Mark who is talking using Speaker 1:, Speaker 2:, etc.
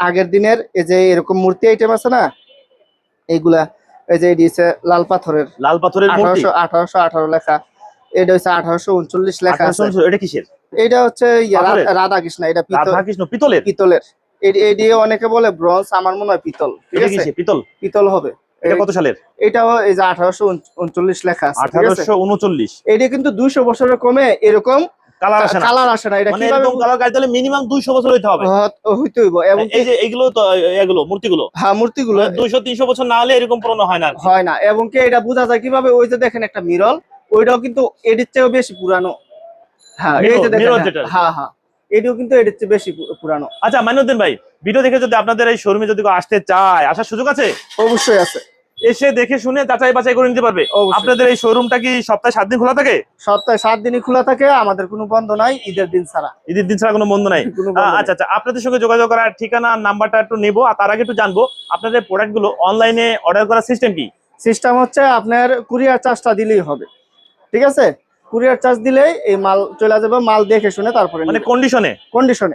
Speaker 1: আগের দিনের এই যে এরকম মূর্তি আইটেম আছে না এইগুলা এই যে এটি হচ্ছে লাল পাথরের।
Speaker 2: লাল পাথরের
Speaker 1: আঠারোশো আঠারোশো আঠারো লেখা। এটা হচ্ছে আঠারোশো উনচল্লিশ লেখা
Speaker 2: এটা কিসের?
Speaker 1: এটা হচ্ছে রাধা- কৃষ্ণ এটা
Speaker 2: কৃষ্ণ পিতলের?
Speaker 1: পিতলের। এটি এটি অনেকে বলে ব্রোঞ্জ আমার মনে হয় পিতল। ঠিক
Speaker 2: এটা
Speaker 1: আছে?
Speaker 2: পিতল?
Speaker 1: পিতল হবে।
Speaker 2: এটা কত সালের?
Speaker 1: এটাও এই যে আঠারোশো উনচল্লিশ লেখা আছে ঠিক আছে?
Speaker 2: আঠারোশো উনচল্লিশ।
Speaker 1: এটি কিন্তু দুইশো বছরের কমে এরকম
Speaker 2: কালার আসে না।
Speaker 1: কালার আসে না এটা
Speaker 2: মানে
Speaker 1: কীভাবে
Speaker 2: এরকম কালার গাড়ি তাহলে মিনিমাম দুইশো বছর হইতে হবে।
Speaker 1: হত- হইতে হইব। এবং
Speaker 2: এই যে এগুলো তো এগুলো মূর্তিগুলো।
Speaker 1: হ্যাঁ মূর্তিগুলো।
Speaker 2: দুইশো তিনশো বছর না হলে এরকম পুরনো হয় না
Speaker 1: হয় না। এবং কি এটা বোঝা যায় কীভাবে? ওই যে দেখেন একটা মিরল ওইটাও কিন্তু এটির চেয়েও বেশি পুরানো। হ্যাঁ এই যে দেখেন হ্যাঁ। হ্যাঁ হ্যাঁ। এটিও কিন্তু এটির চেয়ে বেশি পুরানো।
Speaker 2: আচ্ছা মাইনুদ্দিন ভাই ভিডিও দেখে যদি আপনাদের এই শোরুমে যদি কেউ আসতে চায় আসার সুযোগ আছে?
Speaker 1: অবশ্যই আছে।
Speaker 2: এসে দেখে শুনে যাচাই বাছাই করে নিতে পারবে। আপনাদের এই শোরুমটা কি সপ্তাহে সাত দিন খোলা থাকে?
Speaker 1: সপ্তাহে সাত দিনই খোলা থাকে আমাদের কোনো বন্ধ নাই ঈদের দিন ছাড়া।
Speaker 2: ঈদের দিন ছাড়া কোনো বন্ধ নাই। আচ্ছা আচ্ছা আপনাদের সঙ্গে যোগাযোগ করার ঠিকানা আর নাম্বারটা একটু নেব আর তার আগে একটু জানব আপনাদের প্রোডাক্টগুলো অনলাইনে অর্ডার করার সিস্টেম কি?
Speaker 1: সিস্টেম হচ্ছে আপনার কুরিয়ার চার্জটা দিলেই হবে। ঠিক আছে? কুরিয়ার চার্জ দিলেই এই মাল চলে যাবে মাল দেখে শুনে তারপরে
Speaker 2: মানে কন্ডিশনে
Speaker 1: কন্ডিশনে